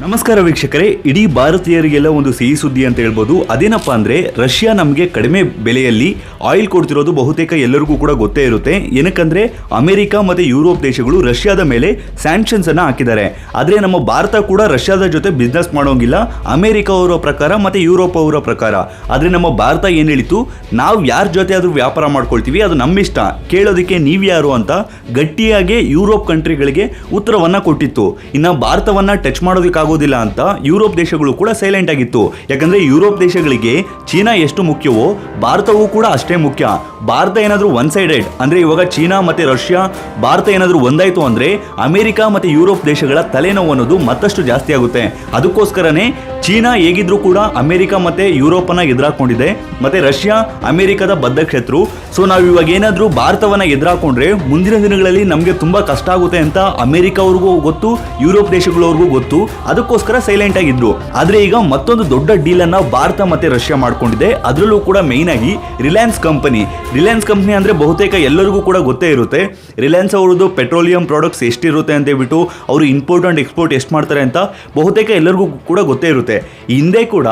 ನಮಸ್ಕಾರ ವೀಕ್ಷಕರೇ, ಇಡೀ ಭಾರತೀಯರಿಗೆಲ್ಲ ಒಂದು ಸಿಹಿ ಸುದ್ದಿ ಅಂತ ಹೇಳ್ಬೋದು. ಅದೇನಪ್ಪ ಅಂದ್ರೆ, ರಷ್ಯಾ ನಮಗೆ ಕಡಿಮೆ ಬೆಲೆಯಲ್ಲಿ ಆಯಿಲ್ ಕೊಡ್ತಿರೋದು ಬಹುತೇಕ ಎಲ್ಲರಿಗೂ ಕೂಡ ಗೊತ್ತೇ ಇರುತ್ತೆ. ಏನಕ್ಕಂದರೆ, ಅಮೆರಿಕ ಮತ್ತು ಯುರೋಪ್ ದೇಶಗಳು ರಷ್ಯಾದ ಮೇಲೆ ಸ್ಯಾಂಕ್ಷನ್ಸ್ ಅನ್ನ ಹಾಕಿದ್ದಾರೆ. ಆದರೆ ನಮ್ಮ ಭಾರತ ಕೂಡ ರಷ್ಯಾದ ಜೊತೆ ಬಿಸ್ನೆಸ್ ಮಾಡೋಂಗಿಲ್ಲ. ಅಮೆರಿಕ ಅವರ ಪ್ರಕಾರ ಮತ್ತೆ ಯುರೋಪ್ ಅವರ ಪ್ರಕಾರ. ಆದರೆ ನಮ್ಮ ಭಾರತ ಏನು ಹೇಳಿತು ನಾವು ಯಾರ ಜೊತೆ ಆದ್ರೂ ವ್ಯಾಪಾರ ಮಾಡ್ಕೊಳ್ತೀವಿ, ಅದು ನಮ್ಮ ಇಷ್ಟ. ಕೇಳೋದಕ್ಕೆ ನೀವು ಯಾರು ಅಂತ ಗಟ್ಟಿಯಾಗಿ ಯುರೋಪ್ ಕಂಟ್ರಿಗಳಿಗೆ ಉತ್ತರವನ್ನು ಕೊಟ್ಟಿತ್ತು. ಇನ್ನು ಭಾರತವನ್ನು ಟಚ್ ಮಾಡೋದಕ್ಕಾಗೋದಿಲ್ಲ ಅಂತ ಯುರೋಪ್ ದೇಶಗಳು ಕೂಡ ಸೈಲೆಂಟ್ ಆಗಿತ್ತು. ಯಾಕಂದ್ರೆ ಯುರೋಪ್ ದೇಶಗಳಿಗೆ ಚೀನಾ ಎಷ್ಟು ಮುಖ್ಯವೋ, ಭಾರತವೂ ಕೂಡ ಅಷ್ಟೇ ಮುಖ್ಯ. ಭಾರತ ಏನಾದರೂ ಒನ್ ಸೈಡೆಡ್ ಅಂದ್ರೆ ಇವಾಗ ಚೀನಾ ಮತ್ತೆ ರಷ್ಯಾ, ಭಾರತ ಏನಾದರೂ ಒಂದಾಯ್ತು ಅಂದ್ರೆ ಅಮೆರಿಕ ಮತ್ತೆ ಯುರೋಪ್ ದೇಶಗಳ ತಲೆನೋವು ಅನ್ನೋದು ಮತ್ತಷ್ಟು ಜಾಸ್ತಿ ಆಗುತ್ತೆ. ಅದಕ್ಕೋಸ್ಕರನೇ ಚೀನಾ ಹೇಗಿದ್ರು ಕೂಡ ಅಮೆರಿಕ ಮತ್ತೆ ಯುರೋಪ್ ಅನ್ನ ಎದುರಾಕೊಂಡಿದೆ. ಮತ್ತೆ ರಷ್ಯಾ, ಅಮೆರಿಕದ ಬದ್ಧ ಕ್ಷೇತ್ರ ಸೊ ನಾವು ಇವಾಗ ಏನಾದರೂ ಭಾರತವನ್ನ ಎದುರಾಕೊಂಡ್ರೆ ಮುಂದಿನ ದಿನಗಳಲ್ಲಿ ನಮಗೆ ತುಂಬಾ ಕಷ್ಟ ಆಗುತ್ತೆ ಅಂತ ಅಮೆರಿಕ ಅವ್ರಿಗೂ ಗೊತ್ತು, ಯುರೋಪ್ ದೇಶಗಳವ್ರಿಗೂ ಗೊತ್ತು. ಅದಕ್ಕೋಸ್ಕರ ಸೈಲೆಂಟ್ ಆಗಿದ್ರು ಆದ್ರೆ ಈಗ ಮತ್ತೊಂದು ದೊಡ್ಡ ಡೀಲ್ ಅನ್ನ ಭಾರತ ಮತ್ತೆ ರಷ್ಯಾ ಮಾಡ್ಕೊಂಡಿದೆ. ಅದರಲ್ಲೂ ಕೂಡ ಮೇನ್ ಆಗಿ ರಿಲಯನ್ಸ್ ಕಂಪನಿ ರಿಲಯನ್ಸ್ ಕಂಪನಿ ಅಂದ್ರೆ ಬಹುತೇಕ ಎಲ್ಲರಿಗೂ ಕೂಡ ಗೊತ್ತೇ ಇರುತ್ತೆ. ರಿಲಯನ್ಸ್ ಅವರದು ಪೆಟ್ರೋಲಿಯಂ ಪ್ರಾಡಕ್ಟ್ಸ್ ಎಷ್ಟಿರುತ್ತೆ ಅಂತ ಹೇಳ್ಬಿಟ್ಟು, ಅವರು ಇಂಪೋರ್ಟ್ ಅಂಡ್ ಎಕ್ಸ್ಪೋರ್ಟ್ ಎಷ್ಟು ಮಾಡ್ತಾರೆ ಅಂತ ಬಹುತೇಕ ಎಲ್ಲರಿಗೂ ಕೂಡ ಗೊತ್ತೇ ಇರುತ್ತೆ. ಹಿಂದೆ ಕೂಡ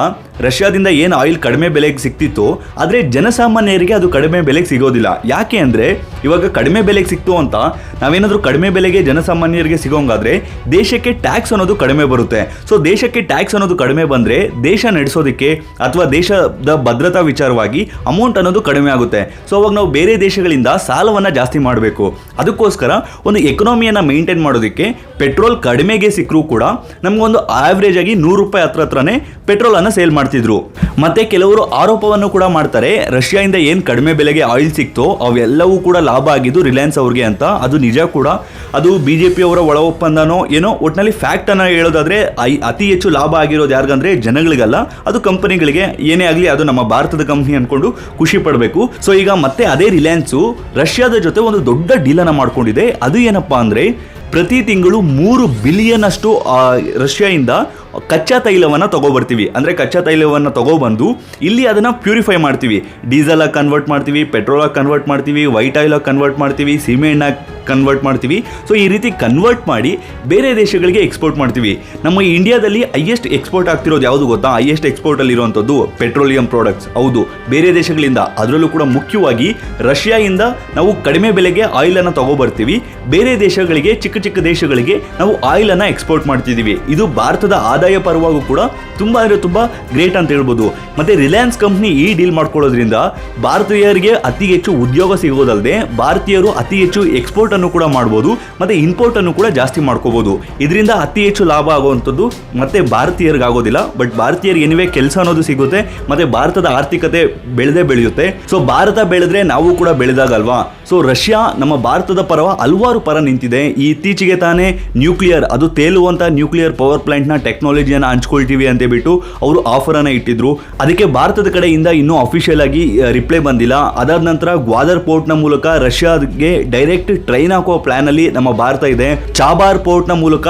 ರಷ್ಯಾದಿಂದ ಏನು ಆಯಿಲ್ ಕಡಿಮೆ ಬೆಲೆಗೆ ಸಿಕ್ತಿತ್ತು, ಆದರೆ ಜನಸಾಮಾನ್ಯರಿಗೆ ಅದು ಕಡಿಮೆ ಬೆಲೆಗೆ ಸಿಗೋದಿಲ್ಲ. ಯಾಕೆ ಅಂದರೆ, ಇವಾಗ ಕಡಿಮೆ ಬೆಲೆಗೆ ಸಿಕ್ತು ಅಂತ ನಾವೇನಾದರೂ ಕಡಿಮೆ ಬೆಲೆಗೆ ಜನಸಾಮಾನ್ಯರಿಗೆ ಸಿಗೋಂಗಾದ್ರೆ ದೇಶಕ್ಕೆ ಟ್ಯಾಕ್ಸ್ ಅನ್ನೋದು ಕಡಿಮೆ ಬರುತ್ತೆ. ಸೊ ದೇಶಕ್ಕೆ ಟ್ಯಾಕ್ಸ್ ಅನ್ನೋದು ಕಡಿಮೆ ಬಂದರೆ ದೇಶ ನಡೆಸೋದಕ್ಕೆ ಅಥವಾ ದೇಶದ ಭದ್ರತಾ ವಿಚಾರವಾಗಿ ಅಮೌಂಟ್ ಅನ್ನೋದು ಕಡಿಮೆ ಆಗುತ್ತೆ. ಸೊ ಅವಾಗ ನಾವು ಬೇರೆ ದೇಶಗಳಿಂದ ಸಾಲವನ್ನು ಜಾಸ್ತಿ ಮಾಡಬೇಕು. ಅದಕ್ಕೋಸ್ಕರ ಒಂದು ಎಕನಾಮಿಯನ್ನು ಮೇಂಟೈನ್ ಮಾಡೋದಕ್ಕೆ ಪೆಟ್ರೋಲ್ ಕಡಿಮೆಗೆ ಸಿಕ್ಕರೂ ಕೂಡ ನಮಗೊಂದು ಆವ್ರೇಜ್ ಆಗಿ ನೂರು ರೂಪಾಯಿ ಹತ್ರ ಹತ್ರನೇ ಪೆಟ್ರೋಲ್ ಅನ್ನು ಸೇಲ್ ಮಾಡ್ತಿದ್ರು. ಮತ್ತೆ ಕೆಲವರು ಆರೋಪವನ್ನು ಕೂಡ ಮಾಡ್ತಾರೆ ರಷ್ಯಾದಿಂದ ಏನು ಕಡಿಮೆ ಬೆಲೆಗೆ ಆಯಿಲ್ ಸಿಕ್ತೋ ಅವೆಲ್ಲವೂ ಕೂಡ ಲಾಭ ಆಗಿದ್ದು ರಿಲಯನ್ಸ್ ಅವ್ರಿಗೆ ಅಂತ. ಅದು ನಿಜ ಕೂಡ. ಅದು ಬಿಜೆಪಿ ಅವರ ಒಳ ಒಪ್ಪಂದನೋ ಏನೋ ಒಟ್ಟಿನಲ್ಲಿ ಫ್ಯಾಕ್ಟ್ ಅನ್ನ ಹೇಳೋದಾದ್ರೆ ಅತಿ ಹೆಚ್ಚು ಲಾಭ ಆಗಿರೋದು ಯಾರಿಗಂದ್ರೆ ಜನಗಳಿಗಲ್ಲ. ಅದು ಕಂಪನಿಗಳಿಗೆ, ಏನೇ ಆಗಲಿ ಅದು ನಮ್ಮ ಭಾರತದ ಕಂಪನಿ ಅನ್ಕೊಂಡು ಖುಷಿ ಪಡಬೇಕು. ಸೊ ಈಗ ಮತ್ತೆ ಅದೇ ರಿಲಯನ್ಸು ರಷ್ಯಾದ ಜೊತೆ ಒಂದು ದೊಡ್ಡ ಡೀಲ್ ಅನ್ನ ಮಾಡ್ಕೊಂಡಿದೆ. ಅದು ಏನಪ್ಪಾ ಅಂದ್ರೆ, ಪ್ರತಿ ತಿಂಗಳು ಮೂರು ಬಿಲಿಯನ್ ಅಷ್ಟು ರಷ್ಯಾದಿಂದ ಕಚ್ಚಾ ತೈಲವನ್ನು ತೊಗೊಬರ್ತೀವಿ. ಅಂದರೆ ಕಚ್ಚಾ ತೈಲವನ್ನು ತಗೊಬಂದು ಇಲ್ಲಿ ಅದನ್ನು ಪ್ಯೂರಿಫೈ ಮಾಡ್ತೀವಿ. ಡೀಸೆಲಾಗಿ ಕನ್ವರ್ಟ್ ಮಾಡ್ತೀವಿ ಪೆಟ್ರೋಲಾಗಿ ಕನ್ವರ್ಟ್ ಮಾಡ್ತೀವಿ ವೈಟ್ ಆಯಿಲಾಗಿ ಕನ್ವರ್ಟ್ ಮಾಡ್ತೀವಿ ಸಿಮೆಂಟ್ನಾಗಿ ಕನ್ವರ್ಟ್ ಮಾಡ್ತೀವಿ. ಸೊ ಈ ರೀತಿ ಕನ್ವರ್ಟ್ ಮಾಡಿ ಬೇರೆ ದೇಶಗಳಿಗೆ ಎಕ್ಸ್ಪೋರ್ಟ್ ಮಾಡ್ತೀವಿ. ನಮ್ಮ ಇಂಡಿಯಾದಲ್ಲಿ ಹೈಯೆಸ್ಟ್ ಎಕ್ಸ್ಪೋರ್ಟ್ ಆಗ್ತಿರೋದು ಯಾವುದು ಗೊತ್ತಾ? ಹೈಯೆಸ್ಟ್ ಎಕ್ಸ್ಪೋರ್ಟಲ್ಲಿ ಇರುವಂಥದ್ದು ಪೆಟ್ರೋಲಿಯಂ ಪ್ರಾಡಕ್ಟ್ಸ್ ಹೌದು, ಬೇರೆ ದೇಶಗಳಿಂದ. ಅದರಲ್ಲೂ ಕೂಡ ಮುಖ್ಯವಾಗಿ ರಷ್ಯಾಯಿಂದ ನಾವು ಕಡಿಮೆ ಬೆಲೆಗೆ ಆಯಿಲನ್ನು ತೊಗೊಬರ್ತೀವಿ. ಬೇರೆ ದೇಶಗಳಿಗೆ, ಚಿಕ್ಕ ಚಿಕ್ಕ ದೇಶಗಳಿಗೆ ನಾವು ಆಯಿಲನ್ನು ಎಕ್ಸ್ಪೋರ್ಟ್ ಮಾಡ್ತಿದ್ದೀವಿ ಇದು ಭಾರತದ ಪರವಾಗೂ ಕೂಡ ತುಂಬ ಅಂದರೆ ತುಂಬ ಗ್ರೇಟ್ ಅಂತ ಹೇಳ್ಬೋದು. ಮತ್ತೆ ರಿಲಯನ್ಸ್ ಕಂಪ್ನಿ ಈ ಡೀಲ್ ಮಾಡ್ಕೊಳ್ಳೋದ್ರಿಂದ ಭಾರತೀಯರಿಗೆ ಅತಿ ಹೆಚ್ಚು ಉದ್ಯೋಗ ಸಿಗೋದಲ್ಲದೆ ಭಾರತೀಯರು ಅತಿ ಹೆಚ್ಚು ಎಕ್ಸ್ಪೋರ್ಟ್ ಅನ್ನು ಕೂಡ ಮಾಡ್ಬೋದು, ಮತ್ತೆ ಇಂಪೋರ್ಟ್ ಅನ್ನು ಕೂಡ ಜಾಸ್ತಿ ಮಾಡ್ಕೋಬಹುದು ಇದರಿಂದ ಅತಿ ಹೆಚ್ಚು ಲಾಭ ಆಗುವಂಥದ್ದು ಮತ್ತೆ ಭಾರತೀಯರಿಗೆ ಆಗೋದಿಲ್ಲ ಬಟ್ ಭಾರತೀಯರಿಗೆ ಏನಿವೆ ಕೆಲಸ ಅನ್ನೋದು ಸಿಗುತ್ತೆ, ಮತ್ತೆ ಭಾರತದ ಆರ್ಥಿಕತೆ ಬೆಳೆದೇ ಬೆಳೆಯುತ್ತೆ. ಸೊ ಭಾರತ ಬೆಳೆದ್ರೆ ನಾವು ಕೂಡ ಬೆಳೆದಾಗಲ್ವಾ? ಸೊ ರಷ್ಯಾ ನಮ್ಮ ಭಾರತದ ಪರವ ಹಲವಾರು ಪರ ನಿಂತಿದೆ. ಈ ಇತ್ತೀಚೆಗೆ ತಾನೇ ನ್ಯೂಕ್ಲಿಯರ್ ಅದು ತೇಲುವಂತ ನ್ಯೂಕ್ಲಿಯರ್ ಪವರ್ ಪ್ಲಾಂಟ್ನ ಟೆಕ್ನಾಲಜಿಯನ್ನು ಹಂಚ್ಕೊಳ್ತೀವಿ ಅಂತ ಬಿಟ್ಟು ಅವರು ಆಫರ್ ಅನ್ನ ಇಟ್ಟಿದ್ರು. ಅದಕ್ಕೆ ಭಾರತದ ಕಡೆಯಿಂದ ಇನ್ನೂ ಅಫಿಷಿಯಲ್ ಆಗಿ ರಿಪ್ಲೈ ಬಂದಿಲ್ಲ. ಅದಾದ ನಂತರ ಗ್ವಾದರ್ ಪೋರ್ಟ್ನ ಮೂಲಕ ರಷ್ಯಾಗೆ ಡೈರೆಕ್ಟ್ ಟ್ರೈನ್ ಹಾಕುವ ಪ್ಲಾನ್ ಅಲ್ಲಿ ನಮ್ಮ ಭಾರತ ಇದೆ. ಚಾಬಾರ್ ಪೋರ್ಟ್ನ ಮೂಲಕ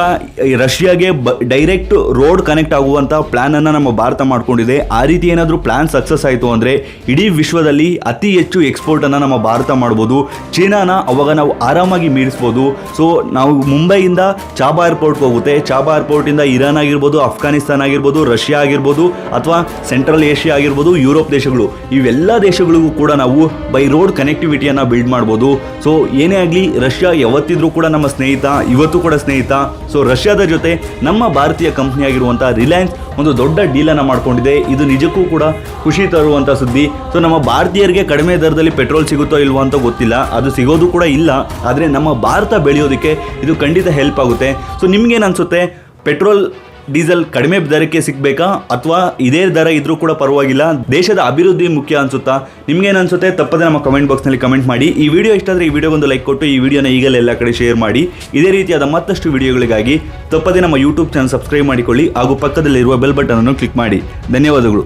ರಷ್ಯಾಗೆ ಡೈರೆಕ್ಟ್ ರೋಡ್ ಕನೆಕ್ಟ್ ಆಗುವಂತ ಪ್ಲಾನ್ ಅನ್ನ ನಮ್ಮ ಭಾರತ ಮಾಡ್ಕೊಂಡಿದೆ. ಆ ರೀತಿ ಏನಾದರೂ ಪ್ಲಾನ್ ಸಕ್ಸಸ್ ಆಯಿತು ಅಂದ್ರೆ ಇಡೀ ವಿಶ್ವದಲ್ಲಿ ಅತಿ ಹೆಚ್ಚು ಎಕ್ಸ್ಪೋರ್ಟ್ ಅನ್ನ ನಮ್ಮ ಭಾರತ ಮಾಡಬಹುದು ಚೀನಾನ ಅವಾಗ ನಾವು ಆರಾಮಾಗಿ ಮೀರಿಸಬಹುದು ಸೊ ನಾವು ಮುಂಬೈಯಿಂದ ಚಾಬಾ ಏರ್ಪೋರ್ಟ್ ಹೋಗುತ್ತೆ. ಚಾಬಾ ಏರ್ಪೋರ್ಟ್ ಇಂದ ಇರಾನ್ ಆಗಿರ್ಬೋದು ಅಫ್ಘಾನಿಸ್ತಾನ್ ಆಗಿರ್ಬೋದು, ರಷ್ಯಾ ಆಗಿರ್ಬೋದು, ಅಥವಾ ಸೆಂಟ್ರಲ್ ಏಷ್ಯಾ ಆಗಿರ್ಬೋದು, ಯುರೋಪ್ ದೇಶಗಳು, ಇವೆಲ್ಲ ದೇಶಗಳಿಗೂ ಕೂಡ ನಾವು ಬೈ ರೋಡ್ ಕನೆಕ್ಟಿವಿಟಿಯನ್ನು ಬಿಲ್ಡ್ ಮಾಡ್ಬೋದು. ಸೊ ಏನೇ ಆಗಲಿ, ರಷ್ಯಾ ಯಾವತ್ತಿದ್ರೂ ಕೂಡ ನಮ್ಮ ಸ್ನೇಹಿತ, ಇವತ್ತು ಕೂಡ ಸ್ನೇಹಿತ. ಸೊ ರಷ್ಯಾದ ಜೊತೆ ನಮ್ಮ ಭಾರತೀಯ ಕಂಪ್ನಿ ಆಗಿರುವಂಥ ರಿಲಯನ್ಸ್ ಒಂದು ದೊಡ್ಡ ಡೀಲನ್ನು ಮಾಡ್ಕೊಂಡಿದೆ. ಇದು ನಿಜಕ್ಕೂ ಕೂಡ ಖುಷಿ ತರುವಂಥ ಸುದ್ದಿ. ಸೊ ನಮ್ಮ ಭಾರತೀಯರಿಗೆ ಕಡಿಮೆ ದರದಲ್ಲಿ ಪೆಟ್ರೋಲ್ ಸಿಗುತ್ತೋ ಇಲ್ವೋ ಅಂತ ಗೊತ್ತಿಲ್ಲ. ಅದು ಸಿಗೋದು ಕೂಡ ಇಲ್ಲ. ಆದರೆ ನಮ್ಮ ಭಾರತ ಬೆಳೆಯೋದಕ್ಕೆ ಇದು ಖಂಡಿತ ಹೆಲ್ಪ್ ಆಗುತ್ತೆ. ಸೊ ನಿಮ್ಗೇನು ಅನಿಸುತ್ತೆ? ಪೆಟ್ರೋಲ್ ಡೀಸೆಲ್ ಕಡಿಮೆ ದರಕ್ಕೆ ಸಿಗಬೇಕಾ? ಅಥವಾ ಇದೇ ದರ ಇದ್ರೂ ಕೂಡ ಪರವಾಗಿಲ್ಲ? ದೇಶದ ಅಭಿವೃದ್ಧಿ ಮುಖ್ಯ ಅನ್ಸುತ್ತಾ? ನಿಮ್ಗೇನು ಅನ್ಸುತ್ತೆ? ತಪ್ಪದೆ ನಮ್ಮ ಕಮೆಂಟ್ ಬಾಕ್ಸ್ನಲ್ಲಿ ಕಮೆಂಟ್ ಮಾಡಿ. ಈ ವಿಡಿಯೋ ಇಷ್ಟ ಆದರೆ ಈ ವಿಡಿಯೋಗೊಂದು ಲೈಕ್ ಕೊಟ್ಟು, ಈ ವಿಡಿಯೋನ ಈಗಲೇ ಎಲ್ಲ ಕಡೆ ಶೇರ್ ಮಾಡಿ. ಇದೇ ರೀತಿಯಾದ ಮತ್ತಷ್ಟು ವಿಡಿಯೋಗಳಿಗಾಗಿ ತಪ್ಪದೆ ನಮ್ಮ ಯೂಟ್ಯೂಬ್ ಚಾನಲ್ ಸಬ್ಸ್ಕ್ರೈಬ್ ಮಾಡಿಕೊಳ್ಳಿ ಹಾಗೂ ಪಕ್ಕದಲ್ಲಿರುವ ಬೆಲ್ ಬಟನ್ ಅನ್ನು ಕ್ಲಿಕ್ ಮಾಡಿ. ಧನ್ಯವಾದಗಳು.